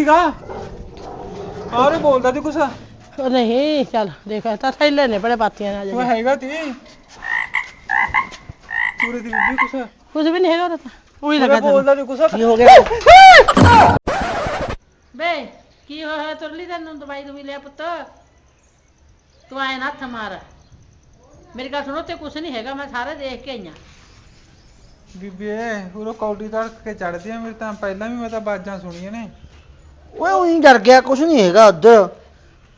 ਦੀਗਾ? ਆਰੇ ਬੋਲਦਾ ਤੀ ਕੁਛ। ਉਹ ਨਹੀਂ ਚੱਲ ਦੇਖ ਇਹ ਤਾਂ ਥੈਲੇ ਨੇ ਬੜੇ ਪਾਤੀਆਂ ਨਾਲ ਉਹ ਹੈਗਾ ਤੀ। ਪੂਰੇ ਦੀ ਬੀਬੀ ਕੁਛ। ਕੁਝ ਵੀ ਨਹੀਂ ਹੈਗਾ ਉਹਦਾ ਤਾਂ। ਉਹੀ ਪੂਰਾ ਲੱਗਾ ਬੋਲਦਾ ਤੀ ਕੁਛ। ਕੀ ਹੋ ਗਿਆ? ਬੇ ਕੀ ਹੋਇਆ? ਤੁਰਲੀ ਤੈਨੂੰ ਦਵਾਈ ਦਵਾਈ ਲਿਆ ਪੁੱਤ। ਤੂੰ ਆਏ ਨਾ ਹੱਥ ਮਾਰ। ਮੇਰੀ ਗੱਲ ਸੁਣੋ ਤੇ ਕੁਝ ਨਹੀਂ ਹੈਗਾ ਮੈਂ ਸਾਰੇ ਦੇਖ ਕੇ ਆਈਆਂ ਬੀਬੀ ਐ ਪੂਰਾ ਕੌਡੀ ਤੜਕ ਕੇ ਚੜਦੀ ਆ ਮੇਰੇ ਤਾਂ ਪਹਿਲਾਂ ਵੀ ਮੈਂ ਤਾਂ ਬਾਜਾਂ ਸੁਣੀਆਂ ਨੇ। ਓਏ ਉਹੀ ਡਰ ਗਿਆ ਕੁਛ ਨਹੀਂ ਹੈਗਾ ਉਧਰ।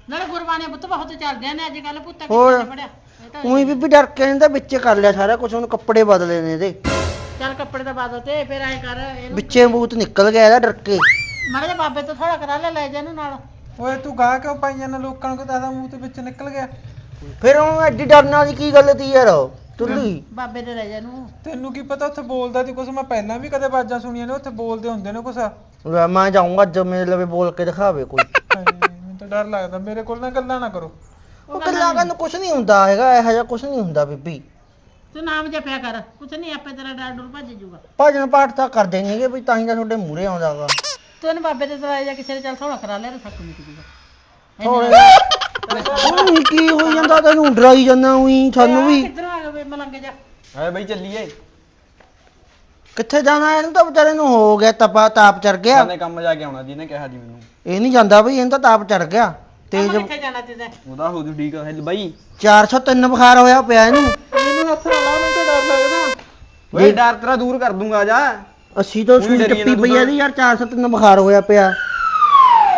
ਨਾਲੇ ਗੁਰਬਾਣੀ ਪੁੱਤ ਬਹੁਤ ਚੱਲਦੇ ਨੇ ਅੱਜ ਕੱਲ ਪੁੱਤ ਹੋਰ। ਕਿੱਥੇ ਪੜਿਆ ਉਹੀ ਬੀਬੀ ਡਰ ਕੇ ਇਹਨੇ ਤਾਂ ਵਿੱਚੇ ਕਰ ਲਿਆ ਸਾਰਾ ਕੁਛ ਉਹਨੂੰ ਕੱਪੜੇ ਬਦਲੇ ਨੇ ਇਹਦੇ। ਚੱਲ ਕੱਪੜੇ ਤਾਂ ਬਾਦੋ ਤੇ ਫਿਰ ਐ ਕਰ ਇਹਨੂੰ ਵਿੱਚੇ ਬੂਤ ਨਿਕਲ ਗਿਆ ਇਹਦਾ ਡਰ ਕੇ। ਮਾੜੇ ਜਿਹੇ ਬਾਬੇ ਤੋਂ ਥੋੜਾ ਕਰਾ ਲੈ ਲੈ ਜਾ ਇਹਨੂੰ ਨਾਲ। ਓਏ ਤੂੰ ਗਾ ਕਿਉਂ ਪਾਈਆਂ ਨੇ ਲੋਕਾਂ ਨੂੰ ਕਹਦਾ ਮੂੰਹ ਤੇ ਵਿੱਚ ਨਿਕਲ ਗਿਆ? ਫਿਰ ਉਹ ਐਡੀ ਡਰਨ ਵਾਲੀ ਕੀ ਗੱਲ ਤੀ ਯਾਰ ਤੁੱਲੀ। ਬਾਬੇ ਦੇ ਤੈਨੂੰ ਕੀ ਪਤਾ ਉੱਥੇ ਬੋਲਦਾ ਤੀ ਕੁਛ? ਮੈਂ ਪਹਿਲਾਂ ਵੀ ਕਦੇ ਬਾਜਾਂ ਸੁਣੀਆਂ ਨੇ ਉੱਥੇ ਬੋਲਦੇ ਹੁੰਦੇ ਨੇ ਕੁਛ। ਲੈ ਮੈਂ ਜਾਊਂਗਾ ਅੱਜ ਮੇਰੇ ਲਵੇ ਬੋਲ ਕੇ ਦਿਖਾਵੇ ਕੋਈ। ਮੈਨੂੰ ਤਾਂ ਡਰ ਲੱਗਦਾ ਮੇਰੇ ਕੋਲ ਨਾ ਗੱਲਾਂ ਨਾ ਕਰੋ। ਉਹ ਗੱਲਾਂ ਕਰਨ ਨੂੰ ਕੁਛ ਨਹੀਂ ਹੁੰਦਾ ਹੈਗਾ ਇਹੋ ਜਿਹਾ ਕੁਛ ਨਹੀਂ ਹੁੰਦਾ ਬੀਬੀ। ਤੂੰ ਨਾਮ ਜਪਿਆ ਕਰ ਕੁਛ ਨਹੀਂ ਆਪੇ ਤੇਰਾ ਡਰ ਡੁਰ ਭੱਜ ਜਾਊਗਾ। ਭਜਨ ਪਾਠ ਤਾਂ ਕਰਦੇ ਨਹੀਂਗੇ ਵੀ ਤਾਂ ਹੀ ਤਾਂ ਤੁਹਾਡੇ ਮੂਹਰੇ ਆਉਂਦਾਗਾ ਤੂੰ ਇਹਨੂੰ ਬਾਬੇ ਦੇ ਦਵਾਈ ਜਾਂ ਕਿਸੇ ਦੇ ਚੱਲ ਥੋੜਾ ਕਰਾ ਲੈ ਤੇ ਸੱਕ ਮਿਟ ਜੂਗਾ। ਉਹੀ ਕੀ ਹੋਈ ਜਾਂਦਾ ਤੈਨੂੰ ਡਰਾਈ ਜਾਂਦਾ ਉਹੀ ਸਾਨੂੰ ਵੀ। ਕਿੱਧਰੋਂ ਆ ਗਿਆ ਵੇ ਮਲੰਗੇ ਜਾ। ਹੈ ਬਈ ਚੱਲੀਏ। ਕਿੱਥੇ ਜਾਣਾ? ਇਹਨੂੰ ਤਾਂ ਵਿਚਾਰੇ ਨੂੰ ਹੋ ਗਿਆ ਤਪਾ ਤਾਪ ਚੜ ਗਿਆ। ਸਾਨੇ ਕੰਮ ਜਾ ਕੇ ਆਉਣਾ ਜਿਹਨੇ ਕਿਹਾ ਜੀ ਮੈਨੂੰ। ਇਹ ਨਹੀਂ ਜਾਂਦਾ ਬਈ ਇਹਨੂੰ ਤਾਂ ਤਾਪ ਚੜ ਗਿਆ। ਤੇਜ ਆਪਾਂ ਕਿੱਥੇ ਜਾਣਾ ਤੇ ਉਹਦਾ ਹੋ ਜੂ ਠੀਕ ਹੈ ਬਈ। 403 ਬੁਖਾਰ ਹੋਇਆ ਪਿਆ ਇਹਨੂੰ। ਮੈਨੂੰ ਹੱਥ ਨਾਲ ਲਾ ਮੈਨੂੰ ਤਾਂ ਡਰ ਲੱਗਦਾ। ਓਏ ਡਰ ਤੇਰਾ ਦੂਰ ਕਰ ਦੂੰਗਾ ਜਾ। ਅਸੀਂ ਤਾਂ ਉਹੀ ਸੂਈ ਡਰੀ ਟੱਪੀ ਜਾਂਦਾ ਪਈ ਆ ਇਹਦੀ ਯਾਰ 403 ਬੁਖਾਰ ਹੋਇਆ ਪਿਆ।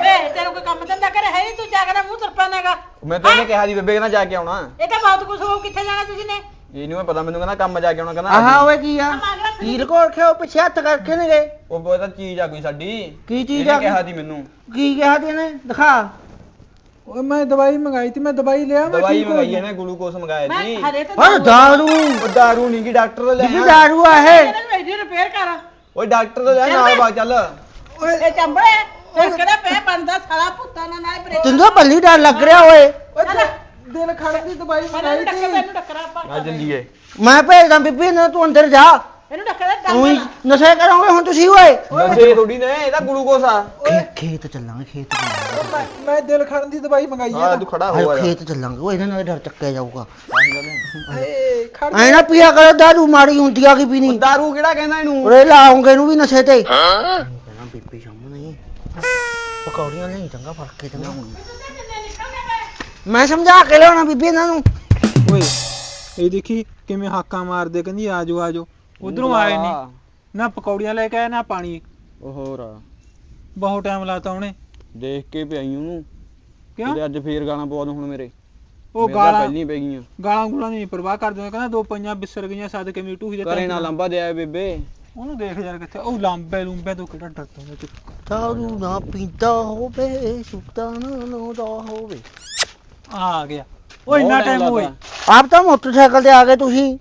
ਵੇ ਤੇਰੇ ਕੋਈ ਕੰਮ ਧੰਦਾ ਕਰ? ਹੈ ਨੀ, ਤੂੰ ਜਾ ਕੇ ਮੂੰਹ ਤਰਪਾਨਾਗਾ ਮੈਂ ਤਾਂ ਇਹਨੇ ਕਿਹਾ ਜੀ ਬੇਬੇ ਕਹਿੰਦਾ ਜਾ ਕੇ ਆਉਣਾ। ਇਹ ਤਾਂ ਬਹੁਤ ਕੁਝ ਹੋ ਕਿੱਥੇ ਜਾਣਾ ਤੁਸੀਂ ਨੇ? ਇਹ ਨਹੀਂ ਮੈਂ ਪਤਾ ਮੈਨੂੰ ਕਹਿੰਦਾ ਕੰਮ ਜਾ ਕੇ ਆਉਣਾ ਕਹਿੰਦਾ ਆਹਾ। ਓਏ ਕੀ ਆ? ਤੀਰ ਕੋਲ ਰੱਖਿਆ ਉਹ ਪਿੱਛੇ ਹੱਥ ਕਰਕੇ ਨੇ ਗਏ। ਉਹ ਤਾਂ ਚੀਜ਼ ਆ ਕੋਈ ਸਾਡੀ। ਕੀ ਚੀਜ਼ ਇਹਨੇ ਆ? ਕਿਹਾ ਜੀ ਮੈਨੂੰ। ਕੀ ਕਿਹਾ ਤੀ ਇਹਨੇ? ਦਿਖਾ। ਓਏ ਮੈਂ ਦਵਾਈ ਮੰਗਾਈ ਤੀ ਮੈਂ ਦਵਾਈ ਲਿਆ ਮੈਂ ਦਵਾਈ ਠੀਕ ਹੋ ਮੰਗਾਈ ਗਿਆ ਇਹਨੇ ਗਲੂਕੋਸ ਮੰਗਾਇਆ ਜੀ ਓਏ ਦਾਰੂ। ਉਹ ਦਾਰੂ ਨਹੀਂ ਕੀ ਡਾਕਟਰ ਤੋਂ ਲੈ ਆ। ਦਾਰੂ ਆ ਇਹ? ਇਹਨੂੰ ਵੇਡੀ ਰਿਪੇਅਰ ਕਰ। ਓਏ ਡਾਕਟਰ ਤੋਂ ਲੈ ਨਾਲ ਬਾਗ ਚੱਲ। ਇਹ ਚੰਬੜੇ ਇਹ ਕਿਹੜਾ ਪੈ ਬੰਦਾ ਸਾਲਾ ਪੁੱਤਾਂ ਨਾਲ ਨਾਲ ਬਰੇ ਤੈਨੂੰ ਤਾਂ ਭੱਲੀ ਡਰ ਲੱਗ ਰਿਹਾ ਓਏ। ਓਏ ਦਿਲ ਖੜਨ ਦੀ ਦਵਾਈ ਇਹਨੂੰ ਮੰਗਾਈ ਟੱਕਰ ਤੀ ਇਹਨੂੰ ਟੱਕਰ ਆਪਾਂ ਆ ਚੱਲੀਏ ਮੈਂ ਭੇਜਦਾ ਬੀਬੀ ਨੂੰ ਤੂੰ ਅੰਦਰ ਜਾ। ਇਹਨੂੰ ਟੱਕਰ ਦੇ ਉਹੀ ਨਸ਼ੇ ਕਰੋਗੇ ਹੁਣ ਤੁਸੀਂ ਓਏ। ਨਸ਼ੇ ਥੋੜੀ ਨੇ ਇਹਦਾ ਗਲੂਕੋਸ ਆ। ਖੇ- ਖੇਤ ਚੱਲਾਂਗੇ ਖੇਤ ਚੱਲਾਂਗੇ। ਮੈਂ- ਮੈਂ ਦਿਲ ਖੜਨ ਦੀ ਦਵਾਈ ਮੰਗਾਈ ਆ। ਤੂੰ ਖੜਾ ਹੋ ਆਏ ਆ ਖੇਤ ਚੱਲਾਂਗੇ। ਓਏ ਇਹਦੇ ਨਾਲ ਡਰ ਚੱਕਿਆ ਜਾਊਗਾ। ਏ ਖੜ ਐ ਨਾ ਪੀਆ ਕਰੋ ਦਾਰੂ ਮਾੜੀ ਹੁੰਦੀ ਆ ਕਿ ਵੀ ਨਹੀਂ ਦਾਰੂ ਕਿਹੜਾ ਕਹਿੰਦਾ ਇਹਨੂੰ? ਉਰੇ ਲਾਉਂਗੇ ਇਹਨੂੰ ਵੀ ਨਸ਼ੇ ਤੇ। ਕਹਿਣਾ ਬੀਬੀ ਸਾਹਮਣੇ ਪਕੌੜੀਆਂ ਨਹੀਂ ਚੰਗਾ ਫ਼ਰਕ ਕੇ ਚੰਗਾ ਮੈਂ ਸਮਝਾ ਕੇ ਲਿਆਉਣਾ ਬੀਬੀ ਇਹਨਾਂ ਨੂੰ। ਓਏ ਇਹ ਦੇਖੀ ਕਿਵੇਂ ਹਾਕਾਂ ਮਾਰਦੇ ਕਹਿੰਦੀ ਆਜੋ ਆਜੋ ਉਧਰੋਂ ਆਏ ਨਹੀਂ ਨਾ ਪਕੌੜੀਆਂ ਲੈ ਕੇ ਆਏ ਨਾ ਪਾਣੀ। ਉਹ ਹੋਰ ਆ। ਬਹੁਤ ਟਾਈਮ ਲਾਤਾ ਉਹਨੇ। ਦੇਖ ਕੇ ਪਿਆਈ ਉਹਨੂੰ। ਕਿਉਂ? ਤੇ ਅੱਜ ਫੇਰ ਗਾਣਾ ਪਵਾ ਦੂੰ ਹੁਣ ਮੇਰੇ। ਉਹ ਮੇਰੇ ਤਾਂ ਗਾਲਾਂ ਪਹਿਲੀਆਂ ਪੈ ਗਈਆਂ। ਗਾਲਾਂ ਗੂਲਾਂ ਨਹੀਂ ਪਰਵਾਹ ਕਰਦੇ ਕਹਿੰਦਾ ਦੋ ਪਈਆਂ ਬਿਸਰ ਗਈਆਂ ਸਦ ਕੇ ਮੀਟੂ ਹੀ ਦੇ ਕਰੇ ਨਾ ਲੰਬਾ ਦੇ ਆਏ ਬੇਬੇ। ਉਹਨੂੰ ਦੇਖ ਯਾਰ ਕਿੱਥੇ ਉਹ ਲਾਂਬੇ ਲੂੰਬੇ ਤੋਂ ਕਿਹੜਾ ਡਰਦਾ ਹੁੰਦਾ। ਤੂੰ ਦਾਰੂ ਨਾ ਪੀਂਦਾ ਹੋਵੇ ਸੁੱਤਾ ਨਾ ਨੋਦਾ ਹੋਵੇ। ਆ ਗਿਆ। ਓਏ ਇੰਨਾ ਬਹੁਤ ਟਾਈਮ time ਹੋਏ ਲੱਗਦਾ। ਆਪ ਤਾਂ ਮੋਟਰਸਾਈਕਲ ਤੇ ਆ ਗਏ ਤੁਸੀਂ।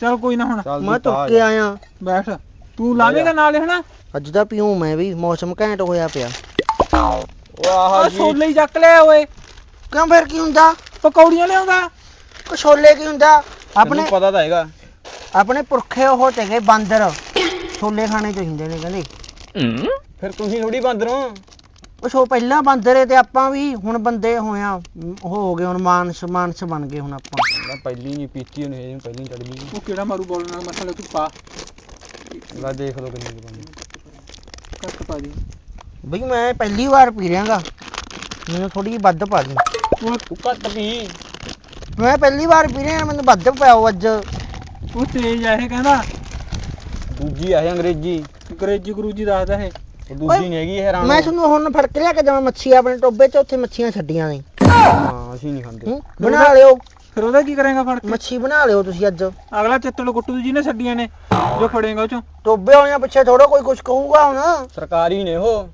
ਚਲ ਕੋਈ ਨਾ ਹੁਣ। ਚੱਲ ਮੈਂ ਤੂੰ ਤੁਰ ਕੇ ਆਇਆ। ਬੈਠ। ਤੂੰ ਲਾਵੇਂਗਾ ਨਾਲੇ ਹਨਾ? ਅੱਜ ਤਾਂ ਪੀਉ ਮੈਂ ਵੀ ਮੌਸਮ ਘੈਂਟ ਹੋਇਆ ਪਿਆ। ਉਹ ਆਹ ਆ ਜੀ। ਛੋਲੇ ਹੀ ਚੱਕ ਲਿਆ ਓਏ। ਕਿਉਂ ਫਿਰ ਕੀ ਹੁੰਦਾ? ਪਕੌੜੀਆਂ ਲਿਆਉਂਦਾ। ਕਛੋਲੇ ਕੀ ਹੁੰਦਾ? ਆਪਣੇ ਪਤਾ ਤਾਂ ਹੈਗਾ। ਆਪਣੇ ਪੁਰਖੇ ਉਹ ਤੇਗੇ ਬਾਂਦਰ। ਛੋਲੇ ਖਾਣੇ ਚਾਹੀਦੇ ਨੇ ਕਹਿੰਦੇ। ਫਿਰ ਤੁਸੀਂ ਥੋੜੀ ਬੰਦਰੋਂ ਉਹ ਸੋ ਪਹਿਲਾਂ ਬਾਂਦਰ ਏ ਤੇ ਆਪਾਂ ਵੀ ਹੁਣ ਬੰਦੇ ਹੋਇਆ ਉਹ ਹੋ ਗਏ ਹੁਣ ਮਾਨਸ ਮਾਨਸ ਬਣ ਗਏ ਹੁਣ ਆਪਾਂ। ਮੈਂ ਪਹਿਲੀ ਨਹੀਂ ਪੀਤੀ ਉਹਨੇ ਇਹਨੂੰ ਪਹਿਲੀ ਚੜ ਗਈ ਉਹ ਕਿਹੜਾ ਮਾਰੂ ਬੋਲਣਾ ਮਸਲਾ ਤੂੰ ਪਾ। ਲੈ ਦੇਖ ਲਓ ਕਿੰਨੀ ਕੁ ਕੱਟ ਪਾ ਦੀ। ਬਈ ਮੈਂ ਪਹਿਲੀ ਵਾਰ ਪੀ ਰਿਹਾਗਾ। ਮੈਨੂੰ ਥੋੜੀ ਜਿਹੀ ਵੱਧ ਪਾ ਦੇ। ਉਹ ਤੂੰ ਘੱਟ ਪੀ। ਮੈਂ ਪਹਿਲੀ ਵਾਰ ਪੀ ਰਿਹਾ ਮੈਨੂੰ ਵੱਧ ਪਾਓ ਅੱਜ। ਉਹ ਤੇਜ ਆ ਇਹ ਕਹਿੰਦਾ। ਦੂਜੀ ਆ ਇਹ ਅੰਗਰੇਜ਼ੀ। ਅੰਗਰੇਜ਼ੀ ਗੁਰੂਜੀ ਦੱਸਦਾ ਇਹ। ਉਹ ਦੂਜੀ ਨਹੀਂ ਹੈਗੀ ਇਹ ਰਾਣੋ ਮੈਂ ਤੁਹਾਨੂੰ ਹੁਣ ਫੜ ਕੇ ਲਿਆ ਕੇ ਜਾਵਾਂ ਮੱਛੀ ਆਪਣੇ ਟੋਬੇ 'ਚ ਉੱਥੇ ਮੱਛੀਆਂ ਛੱਡੀਆਂ ਨੇ। ਹਾਂ ਅਸੀਂ ਨਹੀਂ ਖਾਂਦੇ। ਹੂੰ? ਬਣਾ ਲਿਓ। ਫਿਰ ਉਹਦਾ ਕੀ ਕਰੇਗਾ ਫੜ ਕੇ ਮੱਛੀ ਬਣਾ ਲਿਓ ਤੁਸੀਂ ਅੱਜ। ਅਗਲਾ ਚੱਤੜ ਗੁੱਟੂ ਜੀ ਨੇ ਛੱਡੀਆਂ ਨੇ ਜੋ ਫੜੇਗਾ ਉਹ ਚੋਂ। ਟੋਬੇ ਵਾਲਿਆਂ ਪਿੱਛੇ ਥੋੜਾ ਕੋਈ ਕੁਝ ਕਹੂਗਾ ਹੁਣ। ਸਰਕਾਰੀ ਨੇ ਉਹ।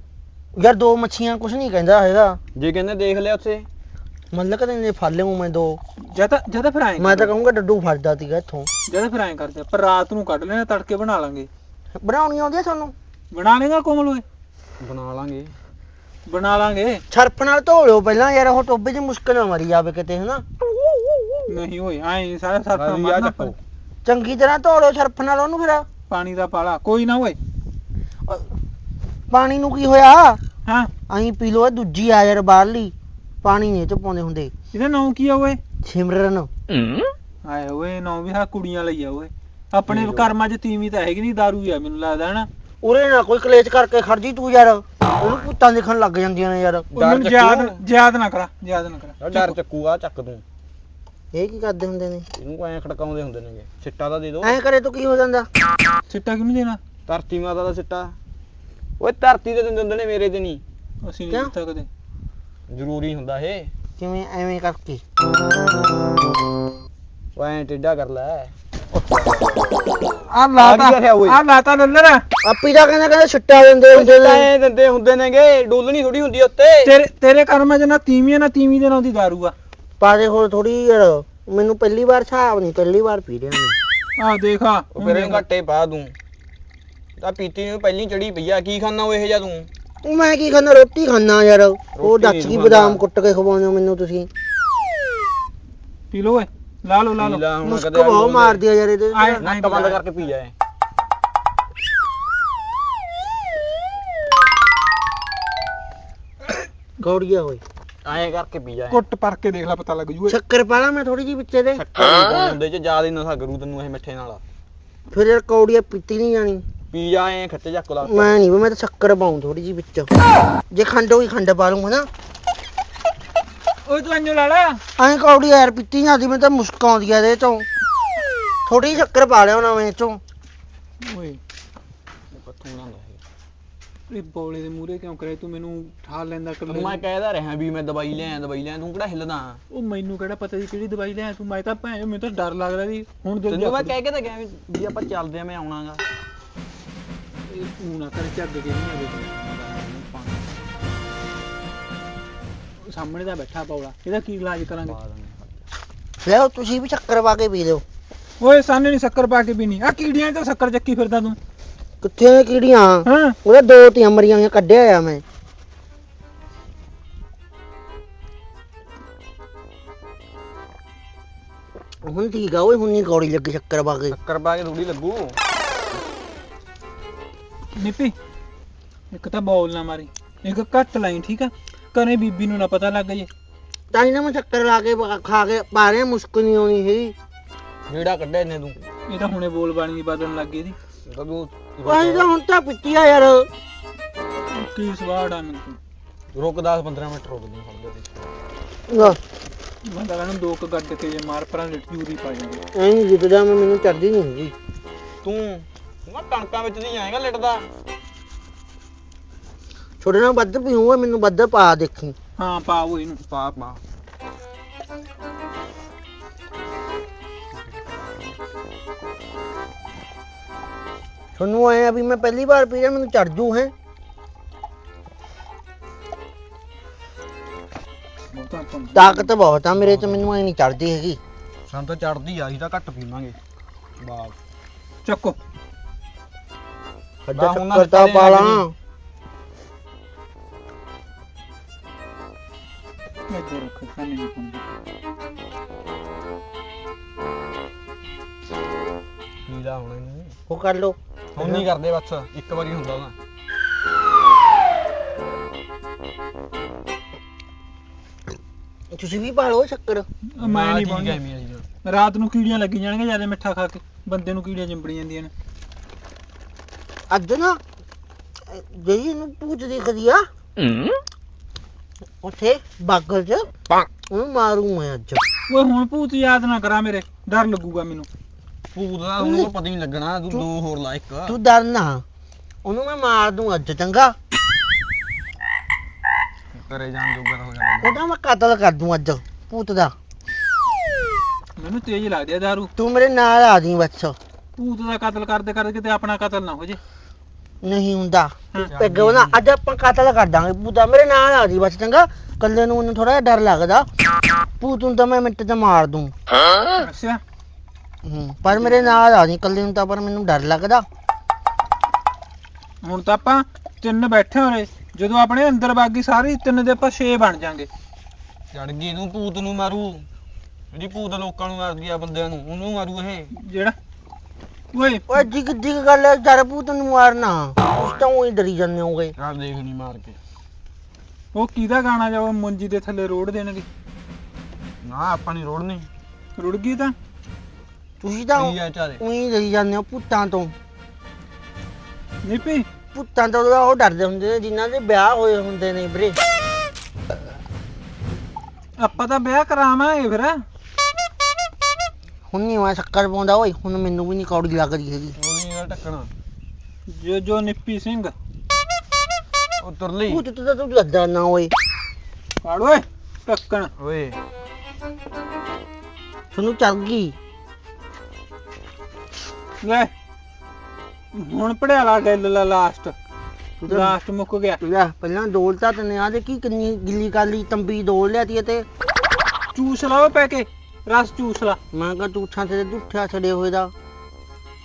ਯਾਰ ਦੋ ਮੱਛੀਆਂ ਕੁਝ ਨਹੀਂ ਕਹਿੰਦਾ ਹੈਗਾ। ਜੇ ਕਹਿੰਦੇ ਦੇਖ ਲਿਆ ਉੱਥੇ। ਮਤਲਬ ਕਦੇ ਨੇ ਫੜ ਲਿਓ ਮੈਂ ਦੋ। ਜਾਂ ਤਾਂ ਜਾਂ ਤਾਂ ਫਿਰ ਆਏਂ ਮੈਂ ਤਾਂ ਕਹੂੰਗਾ ਡੱਡੂ ਫੜਦਾ ਸੀਗਾ ਇੱਥੋਂ। ਜਾਂ ਤਾਂ ਫਿਰ ਐਂ ਕਰਦੇ ਪਰ ਰਾਤ ਨੂੰ ਕੱਢ ਲੈਣਾ ਤੜਕੇ ਬਣਾ ਲਾਂਗੇ। ਬਣਾਉਣੀ ਆਉਂਦੀ ਆ ਤੁਹਾਨੂੰ? ਬਣਾ ਲੇਗਾ ਕੋਮਲ ਓਏ? ਬਣਾ ਲਾਂਗੇ। ਬਣਾ ਲਾਂਗੇ? ਛਰਪ ਨਾਲ ਧੋ ਲਿਓ ਪਹਿਲਾਂ ਯਾਰ ਉਹ ਟੋਬੇ 'ਚ ਮੁਸ਼ਕਲ ਨਾ ਮਰੀ ਜਾਵੇ ਕਿਤੇ ਹਨਾ? ਨਹੀਂ ਓਏ ਐਂ ਸਾਰਾ ਸਰਫ ਰਾਜੀ ਆ ਮਾਰਨਾ ਚੱਕੋ ਚੰਗੀ ਤਰ੍ਹਾਂ ਧੋ ਲਿਓ ਛਰਪ ਨਾਲ ਉਹਨੂੰ ਫਿਰ। ਪਾਣੀ ਦਾ ਪਾਲਾ ਕੋਈ ਨਾ ਓਏ। ਪਾਣੀ ਨੂੰ ਕੀ ਹੋਇਆ? ਹਾਂ। ਅਹੀਂ ਪੀ ਲੋ ਇਹ ਦੂਜੀ ਆ ਯਾਰ ਬਾਹਰਲੀ। ਪਾਣੀ ਨਹੀਂ ਚ ਪਾਉਂਦੇ ਹੁੰਦੇ। ਇਹਦਾ ਨਾਂ ਕੀ ਆ ਓਏ? ਸਿਮਰਨ। ਆਏ ਓਏ ਨਾਂ ਵੀ ਹਾਂ ਕੁੜੀਆਂ ਲਈ ਆ ਓਏ। ਆਪਣੇ ਕਰਮਾਂ 'ਚ ਤੀਵੀਂ ਤਾਂ ਹੈਗੀ ਨਹੀਂ ਦਾਰੂ ਹੀ ਆ ਮੈਨੂੰ ਲੱਗਦਾ ਹਨਾ? ਉਰੇ ਨਾ ਕੋਈ ਕਲੇਸ਼ ਕਰਕੇ ਖੜ ਜੀ ਤੂੰ ਯਾਰ। ਉਹਨੂੰ ਪੁੱਤਾਂ ਦੇਖਣ ਲੱਗ ਜਾਂਦੀਆਂ ਨੇ ਯਾਰ। ਉਹ ਮੈਨੂੰ ਚੱਕੂ। ਯਾਦ ਨਾ ਕਰਾ ਯਾਦ ਨਾ ਕਰਾ। ਡਰ ਚੱਕੂਗਾ ਚੱਕ ਤੂੰ। ਇਹ ਕੀ ਕਰਦੇ ਹੁੰਦੇ ਨੇ? ਇਹਨੂੰ ਐਂ ਖੜਕਾਉਂਦੇ ਹੁੰਦੇ ਨੇਗੇ। ਸਿੱਟਾ ਤਾਂ ਦੇ ਦੋ। ਐਂ ਕਰੇ ਤੂੰ ਕੀ ਹੋ ਜਾਂਦਾ? ਸਿੱਟਾ ਕਿਹਨੂੰ ਦੇਣਾ? ਧਰਤੀ ਮਾਤਾ ਦਾ ਸਿੱਟਾ ਓਏ ਧਰਤੀ ਤੇ ਦਿੰਦੇ ਹੁੰਦੇ ਨੇ ਮੇਰੇ ਤੇ ਨਹੀਂ ਅਸੀਂ ਨਹੀਂ ਕਿਉਂ? ਦਿੱਤਾ ਕਦੇ। ਜ਼ਰੂਰੀ ਹੁੰਦਾ ਇਹ। ਕਿਵੇਂ ਐਵੇਂ ਕਰਕੇ। ਓ ਐਂ ਟੇਢਾ ਕਰ ਲੈ। ਆ ਆ ਕੀ ਕਰਿਆ ਓਏ? ਆ ਲਾਤਾ ਲੱਲਰ ਆਪੀ ਦਾ ਕਹਿੰਦਾ ਕਹਿੰਦਾ ਛਿੱਟਾ ਦਿੰਦੇ ਹੁੰਦੇ ਸਿੱਟਾ ਨੇ। ਐਂ ਦਿੰਦੇ ਹੁੰਦੇ ਨੇਗੇ ਡੋਲਣੀ ਥੋੜੀ ਹੁੰਦੀ ਉੱਤੇ। ਤੇਰੇ ਤੇਰੇ ਕਰਮਾਂ 'ਚ ਨਾ ਤੀਵੀਂ ਆ ਨਾ ਤੀਵੀਂ ਦੇ ਨਾਂ ਦੀ ਦਾਰੂ ਆ। ਪਾ ਦੇ ਹੋਰ ਥੋੜੀ ਯਾਰ ਮੈਨੂੰ ਪਹਿਲੀ ਵਾਰ ਹਿਸਾਬ ਨਹੀਂ ਪਹਿਲੀ ਵਾਰ ਪੀ ਰਿਹਾ ਮੈਂ। ਆ ਦੇਖ ਆ ਉਹ ਫਿਰ ਇਹਨੂੰ ਘੱਟੇ ਪਾ ਦੂੰ। ਤਾਂ ਪੀਤੀ ਨੂੰ ਪਹਿਲੀ ਚੜੀ ਪਈ ਆ ਕੀ ਖਾਣਾ ਉਹ ਇਹ ਜਾ ਤੂੰ? ਉਹ ਮੈਂ ਕੀ ਖਾਣਾ ਰੋਟੀ ਖਾਣਾ ਯਾਰ। ਉਹ ਰੋਟੀ ਦੱਸ ਨਹੀਂ ਕੀ ਖਾਂਦਾ। ਬਦਾਮ ਕੁੱਟ ਕੇ ਖਵਾਉਂਦੇ ਹੋ ਮੈਨੂੰ ਤੁਸੀਂ। ਪੀ ਲੋ ਓਏ। ਲਾ ਲੋ ਲਾ ਲੋ ਲਾ ਹੁਣ ਮੁਸਕ ਕਦੇ ਬਹੁਤ ਮਾਰਦੀ ਆ ਯਾਰ ਇਹਦੇ। ਆਏ ਨੱਕ ਬੰਦ ਕਰਕੇ ਪੀ ਜਾਏ ਗੌੜੀਆ ਹੋਏ ਐਂ ਕਰਕੇ ਪੀ ਜਾਏ ਕੁੱਟ ਪਰ ਕੇ ਦੇਖ ਲੈ ਪਤਾ ਲੱਗ ਜੂ ਓਏ ਸ਼ੱਕਰ ਪਾ ਲਾ ਮੈਂ ਥੋੜੀ ਜਿਹੀ ਵਿੱਚੇ ਦੇ। ਹੁੰਦੇ ਚ ਜ਼ਿਆਦਾ ਹੀ ਨਸ਼ਾ ਕਰੂ ਤੈਨੂੰ ਇਹ ਮਿੱਠੇ ਨਾਲ। ਫਿਰ ਯਾਰ ਕੌੜੀਆ ਪੀਤੀ ਨਹੀਂ ਜਾਣੀ। ਪੀ ਜਾ ਐਂ ਖੱਤੇ ਚੱਕ ਲਾ। ਮੈਂ ਨਹੀਂ ਮੈਂ ਤਾਂ ਸ਼ੱਕਰ ਪਾਉਂ ਥੋੜੀ ਜਿਹੀ ਵਿੱਚ। ਜੇ ਖੰਡ ਹੋਈ ਖੰਡ ਪਾ ਲੂੰਗਾ ਨਾ। ਓਏ ਤੂੰ ਅੰਜੋ ਲਾ ਲਾ। ਐਂ ਕੌੜੀ ਯਾਰ ਪੀਤੀ ਜਾਂਦੀ ਮੈਨੂੰ ਤਾਂ ਮੁਸਕ ਆਉਂਦੀ ਆ ਇਹਦੇ ਚੋਂ। ਥੋੜੀ ਸ਼ੱਕਰ ਪਾ ਲਿਆ ਉਹਨਾਂ ਵਿੱਚ ਚੋਂ। ਓਏ। ਨਾ ਬੋਲੇ ਦੇ ਮੂਹਰੇ ਕਿਉਂ ਕਰੇ ਤੂੰ ਮੈਨੂੰ ਠਾਲ ਲੈਂਦਾ। ਕਰ ਮੈਂ ਕਹਿਦਾ ਰਿਹਾ ਵੀ ਮੈਂ ਦਵਾਈ ਲਿਆ ਦਵਾਈ ਲਿਆ ਤੂੰ ਕਿਹੜਾ ਹਿੱਲਦਾ? ਉਹ ਮੈਨੂੰ ਕਿਹੜਾ ਪਤਾ ਸੀ ਕਿਹੜੀ ਦਵਾਈ ਲਿਆ ਤੂੰ? ਮੈਂ ਤਾਂ ਭੈਣ ਮੈਨੂੰ ਤਾਂ ਡਰ ਲੱਗਦਾ ਸੀ ਹੁਣ ਜਲਦੀ ਤੈਨੂੰ ਮੈਂ ਕਹਿ ਕੇ ਤਾਂ ਗਿਆ ਵੀ ਵੀ ਆਪਾਂ ਚੱਲਦੇ ਆ ਮੈਂ ਆਉਣਾਗਾ। ਤੂੰ ਨਾ ਕਰ ਝੱਗ ਕੇ ਨਹੀਂ ਆਵੇ ਉਹ ਸਾਹਮਣੇ ਦਾ ਬੈਠਾ ਪੌੜਾ। ਇਹਦਾ ਕੀ ਇਲਾਜ ਕਰਾਂਗੇ? ਲਿਆਓ ਤੁਸੀਂ ਵੀ ਸ਼ੱਕਰ ਪਾ ਕੇ ਪੀ ਲਿਓ। ਓਏ ਸਾਨੇ ਨਹੀਂ ਸ਼ੱਕਰ ਪਾ ਕੇ ਨਹੀਂ ਆ ਕੀੜੀਆਂ ਤਾਂ ਸ਼ੱਕਰ ਚੱਕੀ ਫਿਰਦਾ ਤੂੰ। ਕਿੱਥੇ ਨੇ ਕੀੜੀਆਂ? ਹਾਂ। ਉਹਦੇ ਦੋ ਤੀਆਂ ਮਰੀਆਂ ਹੋਈਆਂ ਕੱਢਿਆ ਆ ਮੈਂ। ਹੁਣ ਠੀਕ ਆ ਓਏ ਹੁਣ ਨਹੀਂ ਕੌੜੀ ਲੱਗੀ ਸ਼ੱਕਰ ਪਾ ਕੇ। ਸ਼ੱਕਰ ਪਾ ਕੇ ਥੋੜੀ ਲੱਗੂ। ਨਿੱਪੀ ਇੱਕ ਤਾਂ ਬੋਲ ਨਾ ਮਾਰੀ। ਇੱਕ ਘੱਟ ਲਾਈ ਠੀਕ ਆ? ਘਰੇ ਬੀਬੀ ਨੂੰ ਨਾ ਪਤਾ ਲੱਗ ਜੇ। ਤਾਂ ਹੀ ਨਾ ਮੈਂ ਸ਼ੱਕਰ ਲਾ ਕੇ ਖਾ ਕੇ ਪਾ ਰਿਹਾ ਮੁਸਕ ਨਹੀਂ ਆਉਣੀ ਹੈਗੀ। ਜਿਹੜਾ ਕੱਢਿਆ ਇਹਨੇ ਤੂੰ। ਇਹ ਤਾਂ ਹੁਣੇ ਬੋਲ ਬਾਣੀ ਦੀ ਬਦਲਣ ਲੱਗ ਗਈ ਦੀ ਕਦੋਂ ਤਾਂ ਹੁਣ ਤਾਂ ਪਿੱਤੀ ਆ ਯਾਰ। ਕੀ ਸਵਾੜ ਆ ਮੈਨੂੰ ਤੂੰ। ਰੁਕ 10 15 ਮਿੰਟ ਰੁਕ ਦੇ ਫੜਦੇ ਲੈ, ਮੈਂ ਤਾਂ ਕਹਿੰਦਾ ਦੋ ਕੁ ਗੱਡ ਕੇ ਜੇ ਮਾਰ ਪਰਾਂ ਲਿਟ ਜੂਰੀ ਪਾ ਜਾਂਦੇ। ਐਂ ਮੈਂ ਮੈਨੂੰ ਚੜਦੀ ਨਹੀਂ ਹੈਗੀ ਤੂੰ ਮੈਂ ਕਣਕਾਂ ਵਿੱਚ ਨਹੀਂ ਆਏਗਾ ਲਿਟਦਾ। ਛੋੜੇ ਨਾਲ ਵੱਧ ਪੀਊਂਗਾ ਮੈਨੂੰ ਵੱਧ ਪਾ ਦੇਖੀ। ਹਾਂ ਪਾਓ ਇਹਨੂੰ। ਪਾ ਪਾ। ਤੁਹਾਨੂੰ ਆਇਆ ਵੀ ਮੈਂ ਪਹਿਲੀ ਵਾਰ ਪੀ ਰਿਹਾ ਮੈਨੂੰ ਚੜ ਜੂ ਹੈ? ਬਹੁਤਾ ਤਾਕਤ ਬਹੁਤ ਆ ਮੇਰੇ ਚ ਮੈਨੂੰ ਐ ਨਹੀਂ ਚੜਦੀ ਹੈਗੀ। ਸਾਨੂੰ ਤਾਂ ਚੜਦੀ ਆ ਅਸੀਂ ਤਾਂ ਘੱਟ ਪੀਵਾਂਗੇ। ਬਾਗ ਚੱਕੋ ਨਾ ਸ਼ੱਕਰ ਤਾਂ ਪਾ ਲਾਂ। ਹੁਣ ਉਹ ਕਰ ਲੋ ਹੁਣ ਨਹੀਂ ਕਰਦੇ ਬਸ ਇੱਕ ਵਾਰੀ ਹੁੰਦਾ ਉਹਦਾ ਤੁਸੀਂ ਵੀ ਪਾ ਲਓ ਸ਼ੱਕਰ। ਮੈਂ ਨਹੀਂ ਪਾਉਂਦੀ ਰਾਤ ਨੂੰ ਕੀੜੀਆਂ ਲੱਗੀ ਜਾਣਗੀਆਂ ਜ਼ਿਆਦਾ ਮਿੱਠਾ ਖਾ ਕੇ। ਬੰਦੇ ਨੂੰ ਕੀੜੀਆਂ ਚਿੰਬੜੀ ਜਾਂਦੀਆਂ ਨੇ। ਅੱਜ ਨਾ ਜਿਹੜੀ ਇਹਨੂੰ ਪੂਛ ਦਿਖਦੀ ਆ ਉੱਥੇ ਬਾਗਲ ਚ ਉਹਨੂੰ ਮਾਰੂ ਮੈਂ ਅੱਜ। ਓਏ ਹੁਣ ਭੂਤ ਯਾਦ ਨਾ ਕਰਾ ਮੇਰੇ ਡਰ ਲੱਗੂਗਾ ਮੈਨੂੰ। ਭੂਤ ਦਾ ਉਹਨੂੰ ਪਤਾ ਹੀ ਨਹੀਂ ਲੱਗਣਾ ਤੂੰ ਦੋ ਹੋਰ ਲਾ ਇੱਕ। ਤੂੰ ਡਰ ਨਾ। ਉਹਨੂੰ ਮੈਂ ਮਾਰ ਦੂੰ ਅੱਜ ਚੰਗਾ? ਕਰੇ ਜਾਣ ਜੋਗਾ ਹੋ ਜਾਣਾ ਉਹਦਾ ਮੈਂ ਕਤਲ ਕਰ ਦੂੰ ਅੱਜ ਭੂਤ ਦਾ। ਮੈਨੂੰ ਤੇਜ਼ ਲੱਗਦੀ ਆ ਦਾਰੂ। ਤੂੰ ਮੇਰੇ ਨਾਲ ਆ ਜੀ ਬੱਸ। ਭੂਤ ਦਾ ਕਤਲ ਕਰਦੇ ਕਰਦੇ ਕਿਤੇ ਆਪਣਾ ਕਤਲ ਨਾ ਹੋ ਜੇ। ਨਹੀਂ ਹੁੰਦਾ। ਹਾਂ। ਪੈਗ ਨਾ ਅੱਜ ਆਪਾਂ ਕਤਲ ਕਰ ਦਾਂਗੇ? ਭੂਤਾ ਮੇਰੇ ਨਾਲ ਆ ਜੀ ਬੱਸ ਚੰਗਾ। ਕੱਲੇ ਨੂੰ ਮੈਨੂੰ ਥੋੜਾ ਡਰ ਲੱਗਦਾ। ਭੂਤ ਨੂੰ ਤਾਂ ਮੈਂ ਮਿੰਟ ਚ ਮਾਰ ਦੂੰ। ਅੱਛਾ। ਹੂੰ, ਪਰ ਮੇਰੇ ਨਾਲ ਆ ਜੀ ਕੱਲੇ ਨੂੰ ਤਾਂ ਪਰ ਮੈਨੂੰ ਡਰ ਲੱਗਦਾ। ਹੁਣ ਤਾਂ ਆਪਾਂ ਤਿੰਨ ਬੈਠੇ ਹੋਰੇ ਜਦੋਂ ਆਪਣੇ ਅੰਦਰ ਬਾਗੀ ਸਾਰੀ ਤਿੰਨ ਦੇ ਆਪਾਂ 6 ਬਣ ਜਾਾਂਗੇ। ਚੜ ਗਈ ਨੂੰ ਭੂਤ ਨੂੰ ਮਾਰੂ। ਜਿਹੜੀ ਭੂਤ ਲੋਕਾਂ ਨੂੰ ਮਾਰਦੀ ਆ ਬੰਦਿਆਂ ਨੂੰ ਉਹਨੂੰ ਮਾਰੂ ਇਹ। ਜਿਹੜਾ ਓਏ। ਓਏ ਜਿਗ ਜਿਗ ਗੱਲ ਹੈ ਜਰ ਭੂਤ ਨੂੰ ਮਾਰਨਾ। ਉਸ ਤਾਂ ਉਹੀ ਡਰੀ ਜਾਂਦੇ ਹੋਗੇ ਯਾਰ ਦੇਖ ਨਹੀਂ ਮਾਰ ਕੇ। ਉਹ ਕਿਹਦਾ ਗਾਣਾ ਜਾ ਉਹ ਮੁੰਜੀ ਦੇ ਥੱਲੇ ਰੋੜ ਦੇਣਗੇ? ਨਾ ਆਪਾਂ ਨਹੀਂ ਰੋੜਨੀ। ਰੁੜ ਗਈ ਤਾਂ? ਤੁਸੀਂ ਤਾਂ ਕੀ ਆ ਚਾਰੇ ਉਹੀ ਰਹੀ ਜਾਂਦੇ ਹੋ ਭੂਤਾਂ ਤੋਂ। ਨੀਪੀ ਭੂਤਾਂ ਤੋਂ ਤਾਂ ਉਹ ਡਰਦੇ ਹੁੰਦੇ ਨੇ ਜਿਨ੍ਹਾਂ ਦੇ ਵਿਆਹ ਹੋਏ ਹੁੰਦੇ ਨੇ ਵੀਰੇ। ਆਪਾਂ ਤਾਂ ਵਿਆਹ ਕਰਾਵਾਂਗੇ ਫਿਰ। ਹੁਣ ਨਹੀਂ ਮੈਂ ਸ਼ੱਕਰ ਪਾਉਂਦਾ ਓਏ ਹੁਣ ਮੈਨੂੰ ਵੀ ਨਹੀਂ ਕੌੜੀ ਲੱਗਦੀ ਹੈਗੀ ਗੋਲੀ ਨਾਲ ਟੱਕਣਾ ਜੋ ਜੋ ਨਿੱਪੀ ਸਿੰਘ ਉਹ ਤੁਰਲੀ ਭੂਤ ਤੋਂ ਤਾਂ ਤੂੰ ਲੱਦਾ ਨਾ ਓਏ ਕਾੜ ਓਏ ਟੱਕਣ ਓਏ ਤੁਹਾਨੂੰ ਚੱਲ ਗਈ ਲੈ ਹੁਣ ਪੜਿਆਲਾ ਗੱਲ ਲਾ ਲਾਸਟ ਲਾਸਟ ਮੁੱਕ ਗਿਆ ਲੈ ਪਹਿਲਾਂ ਡੋਲਤਾ ਤਨੇ ਆ ਦੇ ਕੀ ਕਿੰਨੀ ਗਿੱਲੀ ਕਾਲੀ ਤੰਬੀ ਡੋਲ ਲਿਆ ਤੀ ਤੇ ਚੂਸ ਲਾ ਓਏ ਪੈ ਕੇ ਰਸ ਚੂਸ ਲਾ। ਮੈਂ ਕਿਹਾ ਝੂਠਾਂ ਤੇ ਝੂਠਿਆ ਛੜੇ ਹੋਏ ਦਾ।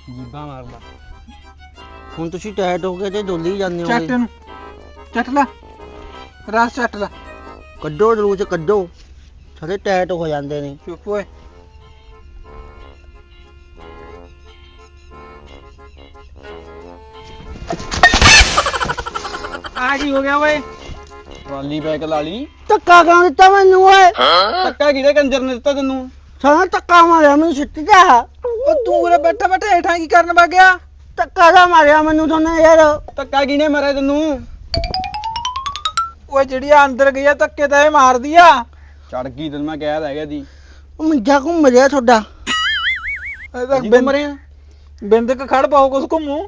ਜੀਬਾਂ ਮਾਰਦਾ ਹੁਣ ਤੁਸੀਂ ਟੈਟ ਹੋ ਗਏ ਤੇ ਡੋਲੀ ਜਾਂਦੇ ਚੱਟ ਹੋ ਨੂੰ ਚੱਟ ਲੈ। ਰਸ ਚੱਟ ਲੈ। ਕੱਢੋ ਜਲੂਚ ਕੱਢੋ। ਸਾਰੇ ਟੈਟ ਹੋ ਜਾਂਦੇ ਨੇ। ਚੁੱਪ ਓਏ ਆ ਕੀ ਹੋ ਗਿਆ ਓਏ। ਟਰਾਲੀ ਬੈਗ ਲਾ ਲਈ। ਧੱਕਾ ਕਿਉਂ ਦਿੱਤਾ ਮੈਨੂੰ ਓਏ? ਟੱਕਾ ਕਿਹੜੇ ਕੰਜਰ ਨੇ ਦਿੱਤਾ ਤੈਨੂੰ? ਸਾਰਾ ਧੱਕਾ ਮਾਰਿਆ ਮੈਨੂੰ ਸਿੱਟ ਜਾ ਉਹ ਤੂੰ ਉਰੇ ਬੈਠਾ ਬੈਠਾ ਹੇਠਾਂ ਕੀ ਕਰਨ ਵਗ ਗਿਆ? ਧੱਕਾ ਦਾ ਮਾਰਿਆ ਮੈਨੂੰ ਤੁਹਾਨੂੰ ਯਾਰ। ਟੱਕਾ ਕਿਹਨੇ ਮਾਰਿਆ ਤੈਨੂੰ? ਓਏ ਜਿਹੜੀ ਆ ਅੰਦਰ ਗਈ ਆ ਧੱਕੇ ਤਾਂ ਇਹ ਮਾਰਦੀ ਆ। ਚੜ ਗਈ ਤੈਨੂੰ ਮੈਂ ਕਹਿ ਰਹਿ ਗਿਆ ਦੀ ਉਹ ਮੰਜਾ ਘੁੰਮ ਰਿਹਾ ਤੁਹਾਡਾ। ਇਹ ਤਾਂ ਜੀ ਬਿੰਦ- ਮਰਿਆ ਬਿੰਦਕ ਖੜ ਪਾਓ ਕੁਛ ਘੁੰਮੂ।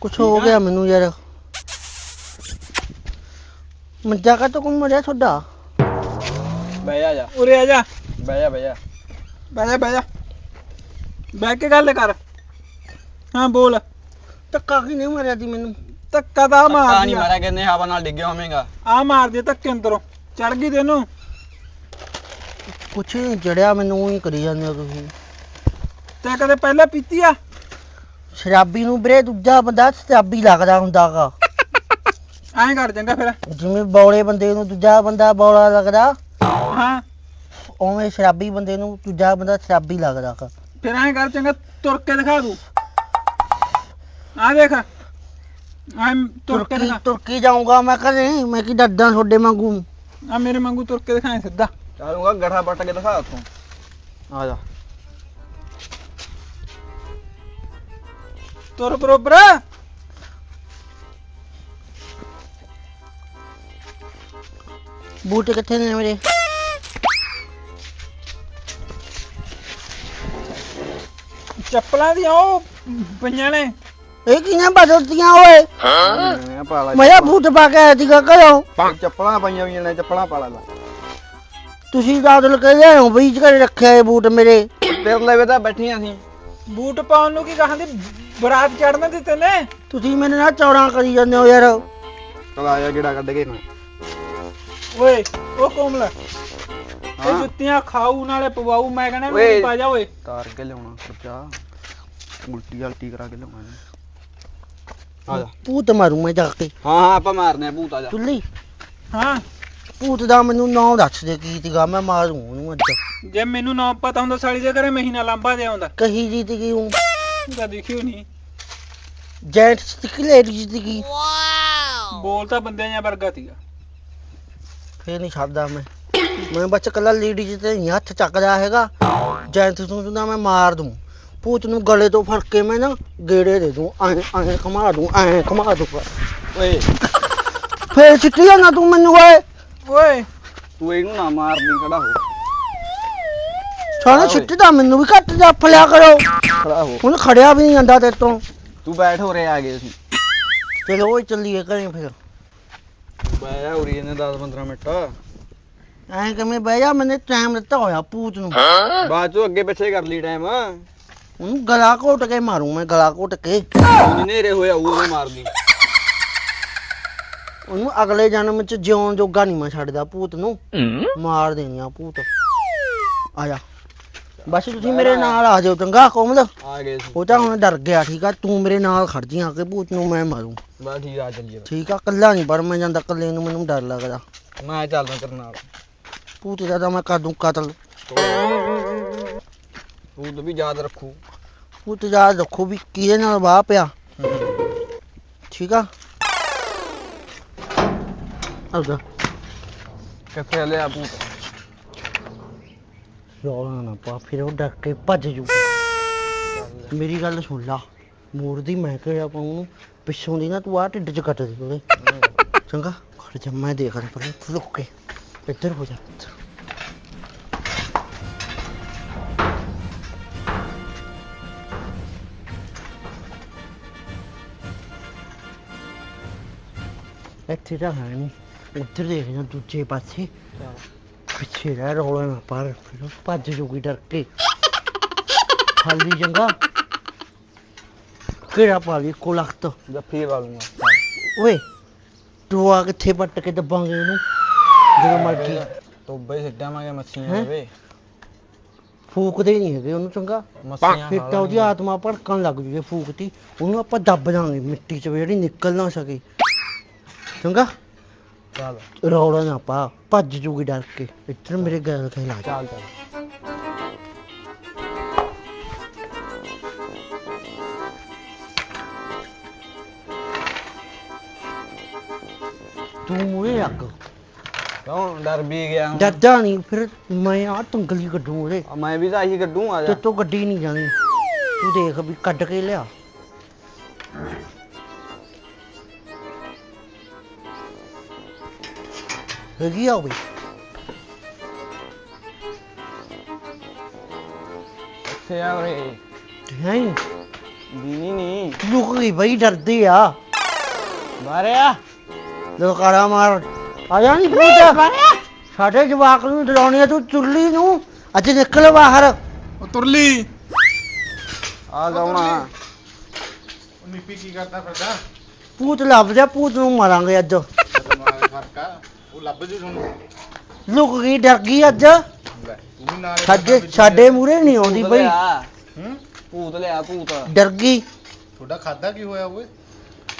ਕੁਛ ਹੋ ਗਿਆ ਮੈਨੂੰ ਯਾਰ। ਮੰਜਾ ਕਾ ਘੁੰਮ ਰਿਹਾ ਤੁਹਾਡਾ? ਬਹਿ ਜਾ ਜਾ। ਉਰੇ ਆ ਜਾ। ਬਹਿ ਜਾ ਬਹਿ ਜਾ। ਬਹਿ ਜਾ ਬਹਿ ਜਾ। ਬਹਿ ਕੇ ਗੱਲ ਕਰ। ਹਾਂ ਬੋਲ। ਧੱਕਾ ਕੀ ਨਹੀਂ ਮਾਰਿਆ ਸੀ ਮੈਨੂੰ? ਧੱਕਾ ਤਾਂ ਟੱਕਾ ਮਾਰਦੀ ਨਹੀਂ ਮਾਰਿਆ ਕਿੰਨੇ ਹਵਾ ਨਾਲ ਡਿੱਗਿਆ ਹੋਵੇਂਗਾ। ਆ ਮਾਰਦੀ ਆ ਧੱਕੇ ਅੰਦਰੋਂ। ਚੜ ਗਈ ਤੈਨੂੰ। ਕੁਛ ਨਹੀਂ ਜੜਿਆ ਮੈਨੂੰ ਹੀ ਕਰੀ ਜਾਂਦੇ ਹੋ ਤੁਸੀਂ। ਤੇ ਕਦੇ ਪਹਿਲਾਂ ਪੀਤੀ ਆ? ਸ਼ਰਾਬੀ ਨੂੰ ਵੀਰੇ ਦੂਜਾ ਬੰਦਾ ਸ਼ਰਾਬੀ ਲੱਗਦਾ ਹੁੰਦਾਗਾ। ਐਂ ਕਰ ਚੰਗਾ ਫਿਰ। ਜਿਵੇਂ ਬੌਲੇ ਬੰਦੇ ਨੂੰ ਦੂਜਾ ਬੰਦਾ ਬੌਲਾ ਲੱਗਦਾ ਹਾਂ। ਉਵੇਂ ਸ਼ਰਾਬੀ ਬੰਦੇ ਨੂੰ ਦੂਜਾ ਬੰਦਾ ਸ਼ਰਾਬੀ ਲੱਗਦਾ। ਫਿਰ ਐਂ ਕਰ ਚੰਗਾ ਤੁਰ ਕੇ ਦਿਖਾ ਦੂ। ਆ ਦੇਖ ਐਂ ਤੁਰ ਕੇ ਤੁਰਕੀ ਦਿਖਾ। ਤੁਰਕੀ ਜਾਊਂਗਾ ਮੈਂ ਕਦੇ ਮੈਂ ਕੀ ਡਰਦਾ ਤੁਹਾਡੇ ਵਾਂਗੂ। ਆ ਮੇਰੇ ਵਾਂਗੂ ਤੁਰ ਕੇ ਦਿਖਾਏ ਸਿੱਧਾ। ਚਾਲੂਗਾ ਗਠਾ ਪੱਟ ਕੇ ਦਿਖਾ ਉੱਥੋਂ। ਆ ਜਾ। ਤੁਰ ਬਰੋਬਰ। ਬੂਟ ਕਿੱਥੇ ਨੇ ਮੇਰੇ? ਚੱਪਲਾਂ ਦੀਆਂ ਉਹ ਪਈਆਂ ਨੇ। ਇਹ ਕਿਨੇ ਬਦਲਤੀਆਂ ਓਏ। ਮੈਂ ਪਾ ਲਾ ਮੇਰਾ ਬੂਟ ਪਾ ਕੇ ਆਇਆ ਸੀਗਾ ਘਰੋਂ। ਚੱਪਲਾਂ ਪਾਈਆਂ ਹੋਈਆਂ ਨੇ ਚੱਪਲਾਂ ਪਾ ਲਾ ਲੈ। ਤੁਸੀਂ ਦਾਦਲ ਕੇ ਲਿਆਓ ਬਈ ਘਰੇ ਰੱਖਿਆ ਇਹ ਬੂਟ ਮੇਰੇ। ਤੇਰੇ ਲਵੇ ਤਾਂ ਬੈਠੀਆਂ ਸੀ। ਬੂਟ ਪਾਉਣ ਨੂੰ ਕੀ ਕਹਾਂ ਦੀ ਬਰਾਤ ਚੜਨ ਦਿੱਤੇ ਨੇ। ਤੁਸੀਂ ਮੇਰੇ ਨਾਲ ਚੌੜਾਂ ਕਰੀ ਜਾਂਦੇ ਹੋ ਯਾਰ। ਚਲ ਆ ਜਾ ਗੇੜਾ ਕੱਢ ਕੇ ਨਾ ਓਏ ਉਹ ਕੋਮਲ ਇਹ ਹਾਂ। ਜੁੱਤੀਆਂ ਖਾਊ ਨਾਲੇ ਪਵਾਊ। ਮੈਂ ਕਹਿੰਦਾ ਓਏ। ਮੈਨੂੰ ਪਾ ਜਾ ਓਏ। ਤਾਰ ਕੇ ਲਿਆਉਣਾ ਖਰਚਾ ਉਲਟੀ ਉਲਟੀ ਕਰਾ ਕੇ ਲਿਆਉਣਾ। ਆ ਜਾ। ਭੂਤ ਮਾਰੂ ਮੈਂ ਜਾ ਕੇ। ਹਾਂ ਹਾਂ ਆਪਾਂ ਮਾਰਨੇ ਆ ਭੂਤ ਆ ਜਾ। ਚੁੱਲੀ ਹਾਂ। ਭੂਤ ਦਾ ਮੈਨੂੰ ਨਾਂ ਦੱਸ ਦੇ ਕੀ ਸੀਗਾ ਮੈਂ ਮਾਰੂ ਉਹਨੂੰ ਅੱਜ। ਜੇ ਮੈਨੂੰ ਨਾ ਪਤਾ ਹੁੰਦਾ ਸਾਲੀ ਦੇ ਘਰੇ ਮਹੀਨਾ ਲਾਂਬਾ ਦੇ ਆਉਂਦਾ ਕਹੀ ਜੀ ਸੀਗੀ ਹੂੰ? ਤਾਂ ਦੇਖਿਓ ਨਹੀਂ। ਜੈਂਟ ਸੀਗੀ ਲੇਡੀ ਸੀਗੀ ਬੋਲ ਤਾਂ ਬੰਦਿਆਂ ਜਾਂ ਵਰਗਾ ਸੀਗਾ। ਫੇਰ ਨਹੀਂ ਛੱਡਦਾ ਮੈਂ। ਮੈਂ ਬੱਚ ਕੱਲਾ ਲੇਡੀ ਜੀ ਤੇ ਨਹੀਂ ਹੱਥ ਚੱਕਦਾ ਹੈਗਾ। ਜੈਂਟ ਨੂੰ ਤਾਂ ਮੈਂ ਮਾਰ ਦੂੰ। ਭੂਤ ਨੂੰ ਗਲੇ ਤੋਂ ਫੜ ਕੇ ਮੈਂ ਨਾ ਗੇੜੇ ਦੇ ਦੂੰ। ਐਂ ਐਂ ਘੁਮਾ ਦੂੰ ਐਂ ਘੁਮਾ ਦੂੰ। ਓਏ। ਫੇਰ ਸਿੱਟੀ ਜਾਣਾ ਤੂੰ ਮੈਨੂੰ ਓਏ। ਓਏ। ਤੂੰ ਇਹਨੂੰ ਨਾ ਮਾਰ ਦੀ ਖੜਾ ਹੋ। ਸਾਰਾ ਓਏ। ਸਿੱਟਦਾ ਮੈਨੂੰ ਵੀ ਘੱਟ ਜਾ ਫਲਿਆ ਕਰੋ। ਖੜਾ ਹੋ। ਹੁਣ ਖੜਿਆ ਵੀ ਨਹੀਂ ਜਾਂਦਾ ਤੇਰੇ ਤੋਂ। ਤੂੰ ਬੈਠ ਹੋ ਰਿਹਾ ਆ ਗਏ ਅਸੀਂ ਚਲੋ ਓਏ ਚੱਲੀਏ ਘਰੇ ਫਿਰ। ਬਹਿ ਜਾ ਉਰੀ ਇਹਨੇ 10 15 ਮਿੰਟ। ਐਂ ਕਿਵੇਂ ਬਹਿ ਜਾ ਮੈਨੇ ਟਾਈਮ ਦਿੱਤਾ ਹੋਇਆ ਭੂਤ ਨੂੰ। ਬਾਅਦ ਚੋਂ ਅੱਗੇ ਪਿੱਛੇ ਕਰ ਲਈ ਟਾਈਮ ਉਹਨੂੰ ਗਲਾ ਘੋਟ ਕੇ ਮਾਰੂ ਮੈਂ ਗਲਾ ਘੋਟ ਕੇ। ਹਨੇਰੇ ਹੋਇਆ ਉਹਨੇ ਮਾਰਦੀ ਉਹਨੂੰ ਅਗਲੇ ਜਨਮ ਚ ਜਿਉਣ ਜੋਗਾ ਨਹੀਂ ਮੈਂ ਛੱਡਦਾ ਭੂਤ ਨੂੰ। ਮਾਰ ਦੇਣੀ ਆ ਭੂਤ। ਆ ਜਾ। ਬਸ ਤੁਸੀਂ ਮੇਰੇ ਨਾਲ ਆ ਜਾਓ ਚੰਗਾ ਕੋਮਲ। ਆ ਗਏ ਸੀ। ਉਹ ਤਾਂ ਹੁਣ ਡਰ ਗਿਆ ਠੀਕ ਆ ਤੂੰ ਮੇਰੇ ਨਾਲ ਖੜ ਜੀ ਆ ਕੇ ਭੂਤ ਨੂੰ ਮੈਂ ਮਾਰੂ। ਬਸ ਠੀਕ ਆ ਚੱਲੀਏ ਠੀਕ ਆ ਕੱਲਾ ਨਹੀਂ ਪਰ ਮੈਂ ਜਾਂਦਾ ਕੱਲੇ ਨੂੰ ਮੈਨੂੰ ਡਰ ਲੱਗਦਾ। ਮੈਂ ਚੱਲਦਾ ਤੇਰੇ ਨਾਲ। ਭੂਤ ਦਾ ਤਾਂ ਮੈਂ ਕਰ ਦੂੰ ਕਤਲ। ਭੂਤ ਵੀ ਯਾਦ ਰੱਖੂ। ਭੂਤ ਯਾਦ ਰੱਖੋ ਵੀ ਕਿਹਦੇ ਨਾਲ ਵਾਹ ਪਿਆ। ਠੀਕ ਆ। ਆਉਦਾ ਕਿੱਥੇ ਲਿਆ ਭੂਤ? ਰੌਲਾ ਨਾ ਪਾ, ਫਿਰ ਉਹ ਡਰ ਕੇ ਭੱਜ ਜੂ। ਮੇਰੀ ਗੱਲ ਸੁਣ ਲਾ ਮੋੜ ਦੀ ਮੈਂ ਕਿਹਾ ਪਾਉਂ ਨੂੰ ਪਿੱਛੋਂ ਦੀ ਨਾ ਤੂੰ ਆ ਢਿੱਡ ਚ ਕੱਟ ਦੇ ਉਹਦੇ। ਚੰਗਾ, ਖੜ ਜਾ, ਮੈਂ ਦੇਖ ਰਿਹਾ ਪਰ ਲੁੱਕ ਕੇ, ਇੱਧਰ ਹੋ ਜਾ, ਇੱਧਰ। ਇੱਥੇ ਤਾਂ ਹੈ ਨਹੀਂ ਉੱਧਰ ਦੇਖ ਜਾ ਦੂਜੇ ਪਾਸੇ। ਪਿੱਛੇ ਰਹਿ ਰੌਲਾ ਨਾ ਪਰ ਭੱਜ ਜੂਗੀ ਡਰ ਕੇ। ਖਾਲੀ ਚੰਗਾ ਕਿਹੜਾ ਪਾ ਲਈ ਕੋ ਲਖਤ? ਜੱਫੀ ਪਾ ਲੂੰਗਾ ਓਏ ਟੋਆ ਕਿੱਥੇ ਪੱਟ ਕੇ ਦੱਬਾਂਗੇ ਉਹਨੂੰ ਜਦੋਂ ਮਰਜ਼ੀ। ਤੋਬੇ ਸਿੱਟਾਂ ਮਾਂਗੇ ਮੱਛੀਆਂ ਹੈਂ? ਵੇ। ਫੂਕਦੇ ਨਹੀਂ ਹੈਗੇ ਉਹਨੂੰ ਚੰਗਾ। ਮੱਛੀਆਂ ਫਿਰ ਤਾਂ ਉਹਦੀ। ਆਤਮਾ ਭੜਕਣ ਲੱਗ ਜੂਗੀ ਫੂਕਤੀ ਉਹਨੂੰ ਆਪਾਂ ਦੱਬ ਦਾਂਗੇ ਮਿੱਟੀ 'ਚ ਵੀ ਜਿਹੜੀ ਨਿਕਲ ਨਾ ਸਕੇ। ਚੰਗਾ? ਚੱਲ ਰੌਲਾ ਨਾ ਪਾ ਭੱਜ ਜੂਗੀ ਡਰ ਕੇ। ਇੱਧਰ ਮੇਰੇ ਗੱਲ ਖਿਲਾ ਜਾ ਚੱਲ ਚੱਲ। ਤੂੰ ਮੂਹਰੇ ਲੱਗ ਕਿਉਂ? ਡਰ ਵੀ ਗਿਆ? ਡਰਦਾ ਨਹੀਂ ਫਿਰ ਮੈਂ ਆ ਤੰਗਲੀ ਕੱਢੂ ਉਹਦੇ। ਆ ਮੈਂ ਵੀ ਤਾਂ ਆਹੀ ਕੱਢੂ ਆ ਤੇ ਜਾ ਤੂੰ ਗੱਡੀ ਨਹੀਂ ਜਾਣੀ। ਤੂੰ ਦੇਖ ਵੀ ਕੱਢ ਕੇ ਲਿਆ। ਹੈਗੀ ਆ ਬਈ ਇੱਥੇ ਆ ਉਰੇ ਹੈ? ਦੀਨੀ ਨਹੀਂ। ਲੁਕ ਗਈ ਬਈ ਡਰਦੀ ਆ। ਬਾਰੇ ਆ ਲੋਕਾਰਾ ਮਾਰ। ਆ ਜਾ ਨਹੀਂ ਭੂਤ ਸਾਡੇ ਜਵਾਕ ਨੂੰ ਡਰਾਉਣੀ ਆ ਤੂੰ ਚੁੱਲੀ ਨੂੰ। ਅੱਜ ਨਿਕਲ ਬਾਹਰ। ਉਹ ਤੁਰਲੀ। ਆ ਜਾਉਣਾ ਨਿੱਪੀ ਕੀ ਕਰਦਾ ਫਿਰਦਾ? ਭੂਤ ਲੱਭ ਜਾ ਭੂਤ ਨੂੰ ਮਾਰਾਂਗੇ ਅੱਜ। ਮਾਰੇ ਫ਼ਰਕ ਆ। ਉਹ ਲੱਭ ਜੂ ਤੁਹਾਨੂੰ। ਲੁਕ ਗਈ ਡਰ ਗਈ ਅੱਜ? ਲੈ ਤੂੰ ਵੀ ਨਾਲੇ ਸਾਡੇ ਸਾਡੇ ਮੂਰੇ ਨਹੀਂ ਆਉਂਦੀ ਭੂਤ ਬਈ। ਲਿਆ, ਹੂੰ? ਭੂਤ ਲਿਆ ਭੂਤ। ਡਰ ਗਈ। ਤੁਹਾਡਾ ਖਾਦਾ ਕੀ ਹੋਇਆ ਓਏ?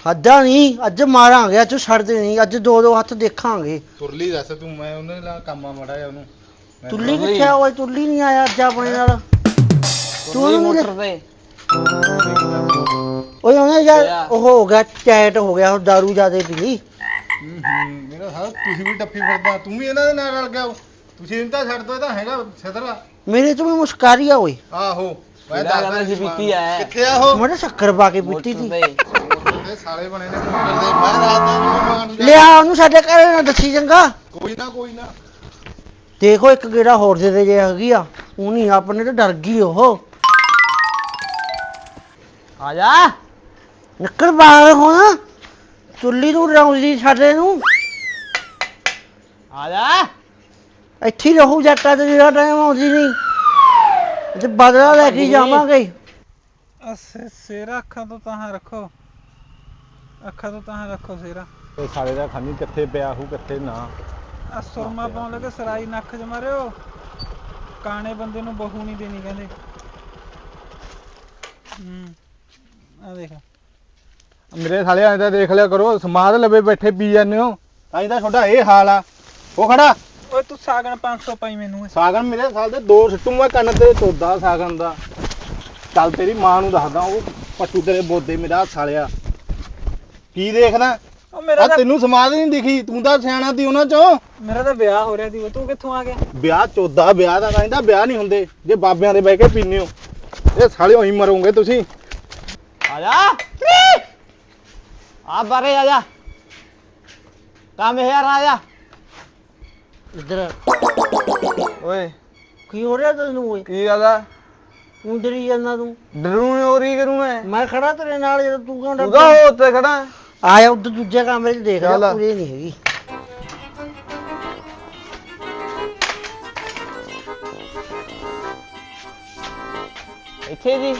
ਹੱਦਾਂ ਨਹੀਂ। ਅੱਜ ਮਾਰਾਂਗੇ ਅੱਜ ਛੱਡਦੇ ਨਹੀਂ। ਅੱਜ ਦੋ ਦੋ ਹੱਥ ਦੇਖਾਂਗੇ। ਤੁਰਲੀ ਦੱਸ ਤੂੰ ਮੈਂ ਉਹਨੇ ਨਾਲ ਕੰਮਾ ਮੜਾ ਜਾ ਉਹਨੂੰ। ਮੈਂ ਤੁੱਲੀ। ਕਿੱਥੇ ਆ? ਓਏ ਤੁੱਲੀ ਨਹੀਂ ਆਇਆ ਅੱਜ ਆਪਣੇ ਨਾਲ। ਤੂੰ ਉਹਨੂੰ ਮੋਟਰ ਤੇ। ਓਏ ਉਹਨੇ ਯਾਰ। ਉਹ ਹੋ ਗਿਆ ਟੈਟ ਹੋ ਗਿਆ ਉਹ ਦਾਰੂ ਜਿਆਦੇ ਪੀ ਲਈ ਹੂੰ ਹੂੰ ਮੇਰਾ ਸਾਲਾ ਤੁਸੀਂ ਵੀ ਟੱਪੀ ਫਿਰਦਾ ਤੂੰ ਵੀ ਇਹਨਾਂ ਦੇ ਨਾਲ ਰਲ ਗਿਆ। ਤੁਸੀਂ ਇਹਨੂੰ ਤਾਂ ਛੱਡ ਦੋ ਇਹ ਤਾਂ ਹੈਗਾ ਛਤਰਾ। ਮੇਰੇ ਤੋਂ ਵੀ ਮੁਸਕਾਰੀ ਆ ਓਏ। ਆਹੋ ਮੈਂ ਦੱਸਦਾ ਕਹਿੰਦਾ ਸੀ ਪੀਤੀ ਐ। ਕਿੱਥੇ ਆ ਉਹ? ਮੇਰੇ ਸ਼ੱਕਰ ਪਾ ਕੇ ਪੀਤੀ ਸੀ। ਇਹ ਸਾਲੇ ਬਣੇ ਨੇ ਦੇ ਮੈਂ ਰਾਤ ਨੂੰ ਮਾਰ ਨੂੰ ਲਿਆ ਉਹਨੂੰ ਸਾਡੇ ਘਰੇ ਨਾ ਦੱਸੀ ਚੰਗਾ। ਕੋਈ ਨਾ ਕੋਈ ਨਾ। ਦੇਖੋ ਇੱਕ ਗੇੜਾ ਹੋਰ ਦੇ ਦੇ ਜੇ ਹੈਗੀ ਆ। ਉਹ ਨਹੀਂ ਆਪਣੇ ਤੋਂ ਡਰ ਗਈ ਉਹ। ਆ ਜਾ। ਨਿਕਲ ਬਾਹਰ ਹੁਣ। ਚੁੱਲੀ ਨੂੰ ਡਰਾਉਂਦੀ ਸਾਡੇ ਨੂੰ। ਆ ਜਾ। ਇੱਥੇ ਹੀ ਰਹੂ ਜੱਟਾ ਤੇ ਜਿਹੜਾ ਟਾਈਮ ਆਉਂਦੀ ਨਹੀਂ। ਤੇ ਬਦਲਾ ਲੈ ਕੇ ਜਾਵਾਂਗੇ। ਅਸੇ ਸੇਰਾ ਅੱਖਾਂ ਤੋਂ ਤਾਂ ਰੱਖੋ। ਅੱਖਾਂ ਤੋਂ ਤਾਂ ਰੱਖੋ ਸੇਰਾ ਇਹ ਸਾਲੇ ਦਾ ਖਾਨੀ ਕਿੱਥੇ ਪਿਆ ਹੂ ਕਿੱਥੇ ਨਾ। ਆ ਸੁਰਮਾ ਪਾਉਣ ਲੱਗੇ ਸਰਾਈ ਨੱਕ 'ਚ ਮਾਰਿਓ। ਕਾਣੇ ਬੰਦੇ ਨੂੰ ਬਹੂ ਨਹੀਂ ਦੇਣੀ ਕਹਿੰਦੇ। ਹੂੰ ਆ ਦੇਖ। ਮੇਰੇ ਸਾਲੇ ਐਂ ਤਾਂ ਦੇਖ ਲਿਆ ਕਰੋ ਸਮਾਦ ਲਵੇ ਬੈਠੇ ਪੀ ਜਾਂਦੇ ਹੋ ਤਾਂ ਹੀ ਤਾਂ ਤੁਹਾਡਾ ਇਹ ਹਾਲ ਆ। ਉਹ ਖੜਾ। ਓਏ ਤੂੰ ਸਾਗਣ 500 ਪਾਈ ਮੈਨੂੰ। ਸਾਗਨ ਮੇਰੇ ਸਾਲ ਦੇ ਦੋ ਸਿੱਟੂ ਮੈਂ ਕੰਨ ਤੇ ਤੋਦਾ ਸਾਗਨ ਦਾ। ਚੱਲ ਤੇਰੀ ਮਾਂ ਨੂੰ ਦੱਸਦਾ ਉਹ ਪੱਟੂ ਤੇਰੇ ਬੋਦੇ ਮੇਰਾ ਸਾਲਿਆ। ਕੀ ਦੇਖਦਾ? ਉਹ ਮੇਰਾ ਆ ਤਾਂ ਤੈਨੂੰ ਸਮਾਦ ਨਹੀਂ ਦਿਖੀ ਤੂੰ ਤਾਂ ਸਿਆਣਾ ਤੀ ਉਹਨਾਂ ਚੋਂ। ਮੇਰਾ ਤਾਂ ਵਿਆਹ ਹੋ ਰਿਹਾ ਸੀ ਤੂੰ ਕਿੱਥੋਂ ਆ ਗਿਆ? ਵਿਆਹ ਚੋਦਾ ਵਿਆਹ ਦਾ ਕਹਿੰਦਾ ਵਿਆਹ ਨਹੀਂ ਹੁੰਦੇ ਜੇ ਬਾਬਿਆਂ ਦੇ ਬਹਿ ਕੇ ਪੀਨੇ ਹੋ। ਇਹ ਸਾਲੇ ਉਹੀ ਮਰੋਗੇ ਤੁਸੀਂ। ਆ ਜਾ। ਆ ਬਾਰੇ ਆ ਜਾ। ਕੰਮ ਹੈ ਯਾਰ ਆ ਜਾ। ਇੱਧਰ। ਓਏ। ਕੀ ਹੋ ਰਿਹਾ ਤੈਨੂੰ ਓਏ? ਕੀ ਗੱਲ ਆ? ਤੂੰ ਡਰੀ ਜਾਂਦਾ ਤੂੰ। ਡਰੂ ਨੇ ਹੋਰੀ ਕਰੂੰ ਮੈਂ? ਮੈਂ ਖੜਾ ਤੇਰੇ ਨਾਲ ਜਦੋਂ ਤੂੰ ਕਿਉਂ ਤੂੰ ਡਰਦਾ ਤਾਂ ਉੱਤੇ ਖੜਾ। ਆਇਆ ਉੱਧਰ ਦੂਜੇ ਕਮਰੇ 'ਚ ਦੇਖ ਲੈ ਚੱਲ। ਪੂਰੀ ਨਹੀਂ ਹੈਗੀ। ਇੱਥੇ ਜੀ।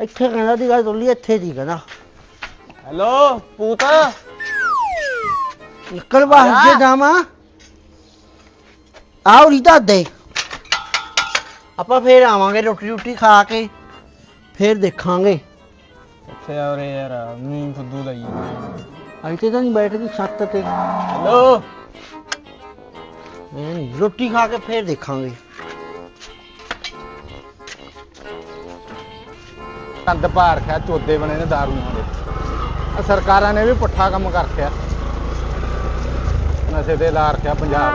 ਇੱਥੇ ਕਹਿੰਦਾ ਦੀ ਗੱਲ ਤੋਲੀ ਇੱਥੇ ਦੀ ਕਹਿੰਦਾ। ਹੈਲੋ ਪੂਤ। ਨਿਕਲ ਬਾਹਰ ਆਇਆ। ਜੇ ਜਾਵਾਂ। ਆਉ ਰੀਤਾ ਦੇ ਆਪਾਂ ਫੇਰ ਆਵਾਂਗੇ ਰੋਟੀ ਰੋਟੀ ਖਾ ਕੇ ਫੇਰ ਦੇਖਾਂਗੇ। ਇੱਥੇ ਆ ਉਰੇ ਯਾਰ ਨੀ ਫੁੱਦੂ ਲਈ ਇੱਥੇ ਤਾਂ ਨਹੀਂ ਬੈਠਦੀ ਛੱਤ ਤੇ। ਹੈਲੋ। ਮੈਂ ਨਹੀਂ ਰੋਟੀ ਖਾ ਕੇ ਫੇਰ ਦੇਖਾਂਗੇ। ਕੰਦ ਭਾਰ ਚੋਦੇ ਬਣੇ ਨੇ ਦਾਰੂਆਂ ਦੇ ਆ ਸਰਕਾਰਾਂ ਨੇ ਵੀ ਪੁੱਠਾ ਕੰਮ ਕਰ ਰੱਖਿਆ। ਨਸ਼ੇ ਤੇ ਲਾ ਰੱਖਿਆ ਪੰਜਾਬ।